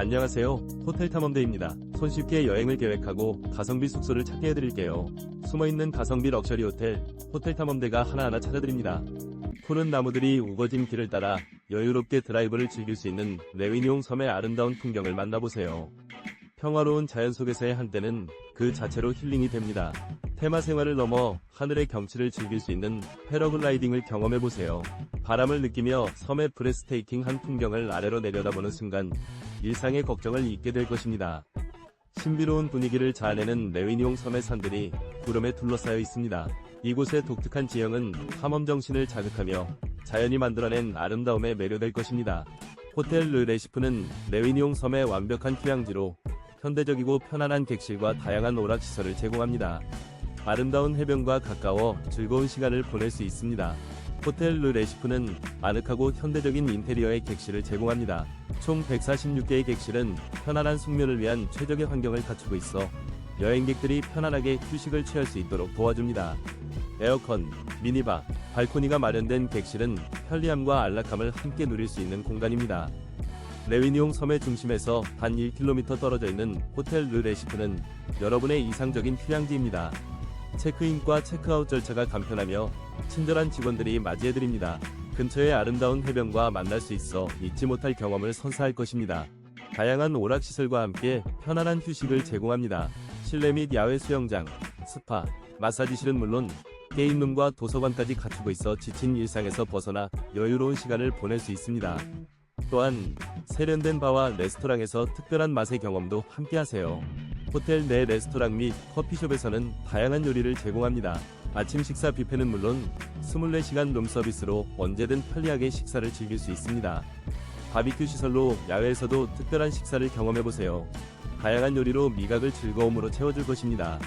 안녕하세요. 호텔 탐험대입니다. 손쉽게 여행을 계획하고 가성비 숙소를 찾게 해드릴게요. 숨어있는 가성비 럭셔리 호텔, 호텔 탐험대가 하나하나 찾아드립니다. 푸른 나무들이 우거진 길을 따라 여유롭게 드라이브를 즐길 수 있는 레위니옹 섬의 아름다운 풍경을 만나보세요. 평화로운 자연 속에서의 한때는 그 자체로 힐링이 됩니다. 테마 생활을 넘어 하늘의 경치를 즐길 수 있는 패러글라이딩을 경험해보세요. 바람을 느끼며 섬의 브레스테이킹한 풍경을 아래로 내려다보는 순간 일상의 걱정을 잊게 될 것입니다. 신비로운 분위기를 자아내는 레위니옹 섬의 산들이 구름에 둘러싸여 있습니다. 이곳의 독특한 지형은 탐험 정신을 자극하며 자연이 만들어낸 아름다움에 매료될 것입니다. 호텔 르 레시프는 레위니옹 섬의 완벽한 휴양지로 현대적이고 편안한 객실과 다양한 오락시설을 제공합니다. 아름다운 해변과 가까워 즐거운 시간을 보낼 수 있습니다. 호텔 르 레시프는 아늑하고 현대적인 인테리어의 객실을 제공합니다. 총 146개의 객실은 편안한 숙면을 위한 최적의 환경을 갖추고 있어 여행객들이 편안하게 휴식을 취할 수 있도록 도와줍니다. 에어컨, 미니바, 발코니가 마련된 객실은 편리함과 안락함을 함께 누릴 수 있는 공간입니다. 레위니옹 섬의 중심에서 단 1km 떨어져 있는 호텔 르 레시프는 여러분의 이상적인 휴양지입니다. 체크인과 체크아웃 절차가 간편하며 친절한 직원들이 맞이해드립니다. 근처의 아름다운 해변과 만날 수 있어 잊지 못할 경험을 선사할 것입니다. 다양한 오락시설과 함께 편안한 휴식을 제공합니다. 실내 및 야외 수영장, 스파, 마사지실은 물론 게임룸과 도서관까지 갖추고 있어 지친 일상에서 벗어나 여유로운 시간을 보낼 수 있습니다. 또한 세련된 바와 레스토랑에서 특별한 맛의 경험도 함께 하세요. 호텔 내 레스토랑 및 커피숍에서는 다양한 요리를 제공합니다. 아침 식사 뷔페는 물론 24시간 룸 서비스로 언제든 편리하게 식사를 즐길 수 있습니다. 바비큐 시설로 야외에서도 특별한 식사를 경험해보세요. 다양한 요리로 미각을 즐거움으로 채워줄 것입니다.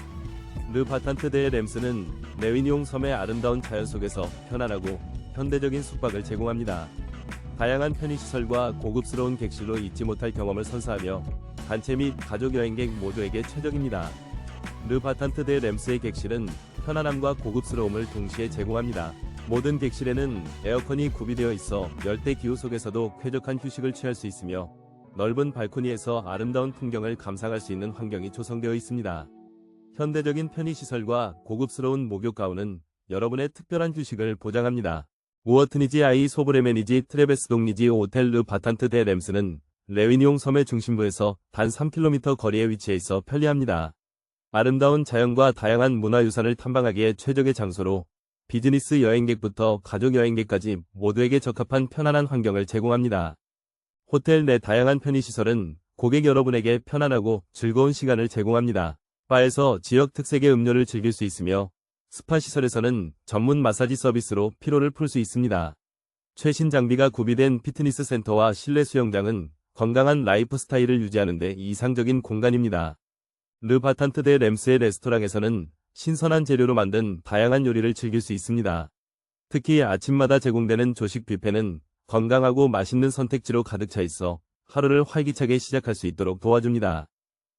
르 바탄트 데 램스는 레위니옹 섬의 아름다운 자연 속에서 편안하고 현대적인 숙박을 제공합니다. 다양한 편의시설과 고급스러운 객실로 잊지 못할 경험을 선사하며 단체 및 가족 여행객 모두에게 최적입니다. 르 바탄트 데 램스의 객실은 편안함과 고급스러움을 동시에 제공합니다. 모든 객실에는 에어컨이 구비되어 있어 열대 기후 속에서도 쾌적한 휴식을 취할 수 있으며 넓은 발코니에서 아름다운 풍경을 감상할 수 있는 환경이 조성되어 있습니다. 현대적인 편의시설과 고급스러운 목욕 가운은 여러분의 특별한 휴식을 보장합니다. 우어트니지 아이 소브레메니지 트레베스 동니지 오텔 르 바탄트 데 램스는 레위니옹 섬의 중심부에서 단 3km 거리에 위치해 있어 편리합니다. 아름다운 자연과 다양한 문화유산을 탐방하기에 최적의 장소로 비즈니스 여행객부터 가족 여행객까지 모두에게 적합한 편안한 환경을 제공합니다. 호텔 내 다양한 편의시설은 고객 여러분에게 편안하고 즐거운 시간을 제공합니다. 바에서 지역 특색의 음료를 즐길 수 있으며 스파 시설에서는 전문 마사지 서비스로 피로를 풀 수 있습니다. 최신 장비가 구비된 피트니스 센터와 실내 수영장은 건강한 라이프 스타일을 유지하는 데 이상적인 공간입니다. 르 바탄트 데 램스의 레스토랑에서는 신선한 재료로 만든 다양한 요리를 즐길 수 있습니다. 특히 아침마다 제공되는 조식 뷔페는 건강하고 맛있는 선택지로 가득 차 있어 하루를 활기차게 시작할 수 있도록 도와줍니다.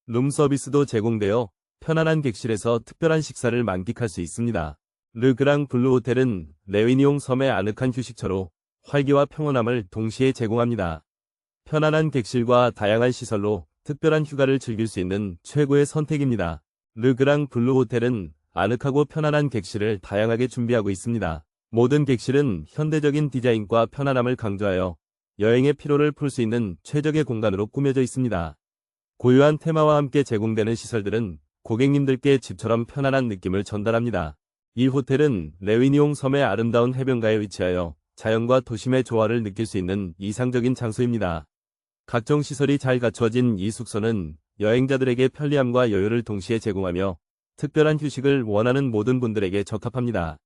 룸 서비스도 제공되어 편안한 객실에서 특별한 식사를 만끽할 수 있습니다. 르그랑 블루 호텔은 레위니옹 섬의 아늑한 휴식처로 활기와 평온함을 동시에 제공합니다. 편안한 객실과 다양한 시설로 특별한 휴가를 즐길 수 있는 최고의 선택입니다. 르그랑 블루 호텔은 아늑하고 편안한 객실을 다양하게 준비하고 있습니다. 모든 객실은 현대적인 디자인과 편안함을 강조하여 여행의 피로를 풀 수 있는 최적의 공간으로 꾸며져 있습니다. 고유한 테마와 함께 제공되는 시설들은 고객님들께 집처럼 편안한 느낌을 전달합니다. 이 호텔은 레위니옹 섬의 아름다운 해변가에 위치하여 자연과 도심의 조화를 느낄 수 있는 이상적인 장소입니다. 각종 시설이 잘 갖추어진 이 숙소는 여행자들에게 편리함과 여유를 동시에 제공하며 특별한 휴식을 원하는 모든 분들에게 적합합니다.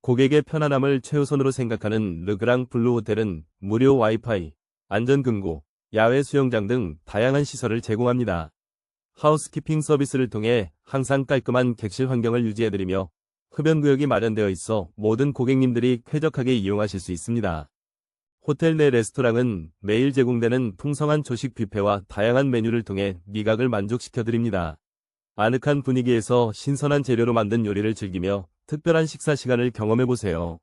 고객의 편안함을 최우선으로 생각하는 르그랑 블루 호텔은 무료 와이파이, 안전금고, 야외 수영장 등 다양한 시설을 제공합니다. 하우스키핑 서비스를 통해 항상 깔끔한 객실 환경을 유지해드리며 흡연 구역이 마련되어 있어 모든 고객님들이 쾌적하게 이용하실 수 있습니다. 호텔 내 레스토랑은 매일 제공되는 풍성한 조식 뷔페와 다양한 메뉴를 통해 미각을 만족시켜드립니다. 아늑한 분위기에서 신선한 재료로 만든 요리를 즐기며 특별한 식사 시간을 경험해보세요.